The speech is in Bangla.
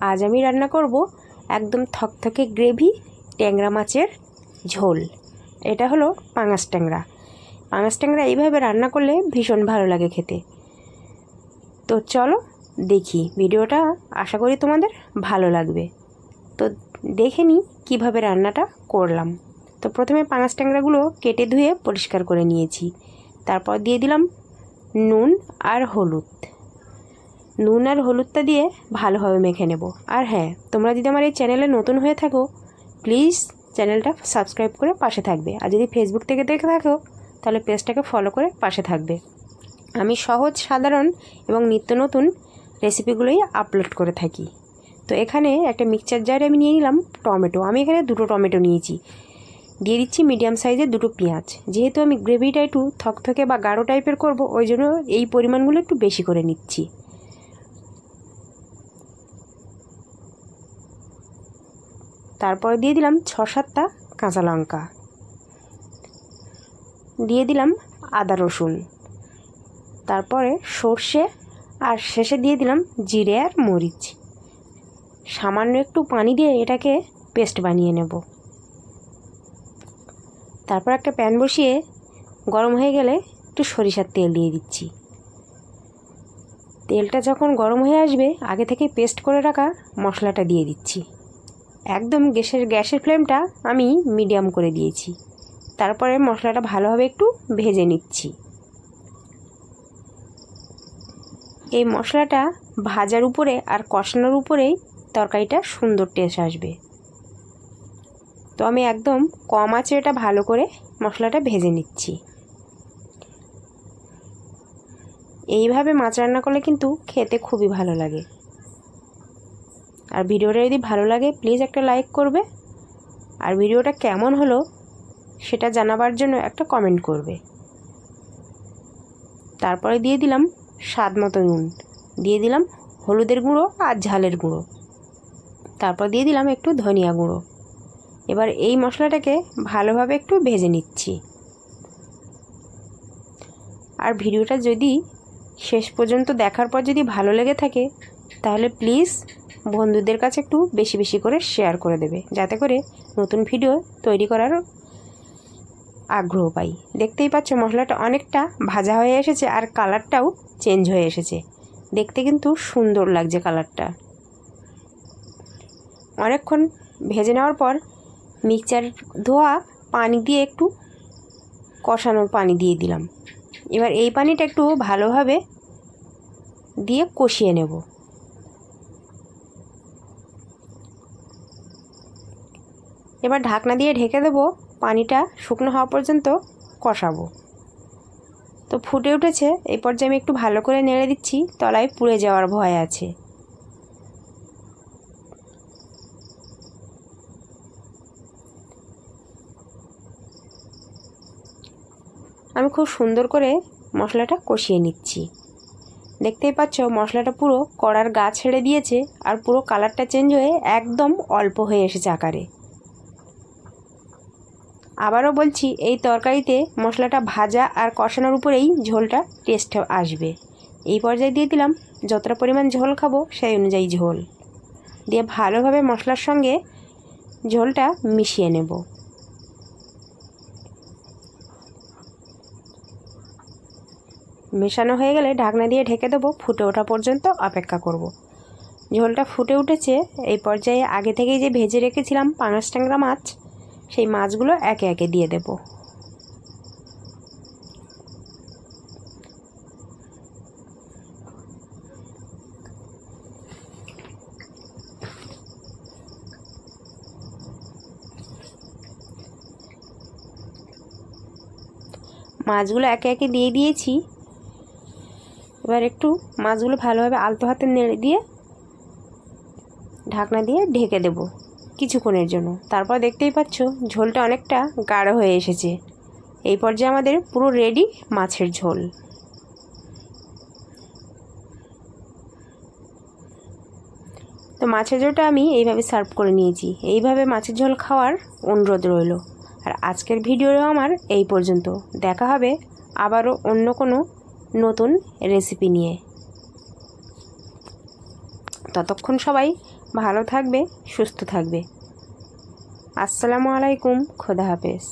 আজ আমি রান্না করব একদম থকথকে গ্রেভি ট্যাংরা মাছের ঝোল। এটা হলো পাঙাশ ট্যাংরা। পাঙাশ ট্যাংরা এইভাবে রান্না করলে ভীষণ ভালো লাগে খেতে। তো চলো দেখি, ভিডিওটা আশা করি তোমাদের ভালো লাগবে। তো দেখে নিই কীভাবে রান্নাটা করলাম। তো প্রথমে পাঙাশ ট্যাংরাগুলো কেটে ধুয়ে পরিষ্কার করে নিয়েছি। তারপর দিয়ে দিলাম নুন আর হলুদ। নুন আর হলুদটা দিয়ে ভালোভাবে মেখে নেব। আর হ্যাঁ তোমরা যদি আমার এই চ্যানেলে নতুন হয়ে থাকো, প্লিজ চ্যানেলটা সাবস্ক্রাইব করে পাশে থাকবে। আর যদি ফেসবুক থেকে দেখে থাকো, তাহলে পেজটাকে ফলো করে পাশে থাকবে। আমি সহজ, সাধারণ এবং নিত্য নতুন রেসিপিগুলোই আপলোড করে থাকি। তো এখানে একটা মিক্সচার জারে আমি নিয়ে নিলাম টমেটো। আমি এখানে দুটো টমেটো নিয়েছি। দিয়ে দিচ্ছি মিডিয়াম সাইজের দুটো পেঁয়াজ। যেহেতু আমি গ্রেভিটা একটু থকথকে বা গাঢ় টাইপের করব, ওই জন্য এই পরিমাণগুলো একটু বেশি করে নিচ্ছি। তারপরে দিয়ে দিলাম ছ সাতটা কাঁচা লঙ্কা। দিয়ে দিলাম আদা রসুন। তারপরে সর্ষে আর শেষে দিয়ে দিলাম জিরে আর মরিচ। সামান্য একটু পানি দিয়ে এটাকে পেস্ট বানিয়ে নেব। তারপর একটা প্যান বসিয়ে গরম হয়ে গেলে একটু সরিষার তেল দিয়ে দিচ্ছি। তেলটা যখন গরম হয়ে আসবে, আগে থেকে পেস্ট করে রাখা মশলাটা দিয়ে দিচ্ছি। একদম গ্যাসের গ্যাসের ফ্লেমটা আমি মিডিয়াম করে দিয়েছি। তারপরে মশলাটা ভালোভাবে একটু ভেজে নিচ্ছি। এই মশলাটা ভাজার উপরে আর কষানোর উপরেই তরকারিটা সুন্দর টেস্ট আসবে। তো আমি একদম কম আঁচে এটা ভালো করে মশলাটা ভেজে নিচ্ছি। এইভাবে মাছ রান্না করলে কিন্তু খেতে খুবই ভালো লাগে। আর ভিডিওটা যদি ভালো লাগে প্লিজ একটা লাইক করবে। আর ভিডিওটা কেমন হলো, সেটা জানাবার জন্য একটা কমেন্ট করবে। তারপরে দিয়ে দিলাম স্বাদ মতো নুন। দিয়ে দিলাম হলুদের গুঁড়ো আর ঝালের গুঁড়ো। তারপর দিয়ে দিলাম একটু ধনিয়া গুঁড়ো। এবার এই মশলাটাকে ভালোভাবে একটু ভেজে নিচ্ছি। আর ভিডিওটা যদি শেষ পর্যন্ত দেখার পর যদি ভালো লেগে থাকে, তাহলে প্লিজ বন্ধুদের কাছে একটু বেশি বেশি করে শেয়ার করে দেবে, যাতে করে নতুন ভিডিও তৈরি করার আগ্রহ পাই। দেখতেই পাচ্ছ মশলাটা অনেকটা ভাজা হয়ে এসেছে আর কালারটাও চেঞ্জ হয়ে এসেছে। দেখতে কিন্তু সুন্দর লাগছে কালারটা অনেকক্ষণ ভেজে নেওয়ার পর মিক্সচার ধোয়া পানি দিয়ে একটু কষানোর পানি দিয়ে দিলাম। এবার এই পানিটা একটু ভালোভাবে দিয়ে কষিয়ে নেব। এবার ঢাকনা দিয়ে ঢেকে দেবো, পানিটা শুকনো হওয়া পর্যন্ত কষাবো। তো ফুটে উঠেছে, এই পর্যায়ে আমি একটু ভালো করে নেড়ে দিচ্ছি, তলায় পুড়ে যাওয়ার ভয় আছে। আমি খুব সুন্দর করে মশলাটা কষিয়ে নিচ্ছি। দেখতেই পাচ্ছ, মশলাটা পুরো কড়ার গা ছেড়ে দিয়েছে, আর পুরো কালারটা চেঞ্জ হয়ে একদম অল্প হয়ে এসেছে আকারে। আবারও বলছি, এই তরকারিতে মশলাটা ভাজা আর কষানোর উপরেই ঝোলটা টেস্ট আসবে। এই পর্যায়ে দিয়ে দিলাম যতটা পরিমাণ ঝোল খাব সেই অনুযায়ী ঝোল। দিয়ে ভালোভাবে মশলার সঙ্গে ঝোলটা মিশিয়ে নেব। মেশানো হয়ে গেলে ঢাকনা দিয়ে ঢেকে দেবো, ফুটে ওঠা পর্যন্ত অপেক্ষা করব। ঝোলটা ফুটে উঠেছে, এই পর্যায়ে আগে থেকেই যে ভেজে রেখেছিলাম পাঙাশ ট্যাংরা মাছ সেই মাছগুলো একে একে দিয়ে দেব। মাছগুলো একে একে দিয়ে দিয়েছি। এবার একটু মাছগুলো ভালোভাবে আলতো হাতে নেড়ে দিয়ে ঢাকনা দিয়ে ঢেকে দেব। কিছুক্ষণের জন্য। তারপর দেখতেই পাচ্ছ ঝোলটা অনেকটা গাঢ় হয়ে এসেছে। এই পর্যায়ে আমাদের পুরো রেডি মাছের ঝোল। তো মাছের ঝোলটা আমি এইভাবে সার্ভ করে নিয়েছি। এইভাবে মাছের ঝোল খাওয়ার অনুরোধ রইল। আর আজকের ভিডিওও আমার এই পর্যন্ত। দেখা হবে আবারও অন্য কোনো নতুন রেসিপি নিয়ে। ততক্ষণ সবাই ভালো থাকবে সুস্থ থাকবে। আসসালামু আলাইকুম খোদা হাফেজ।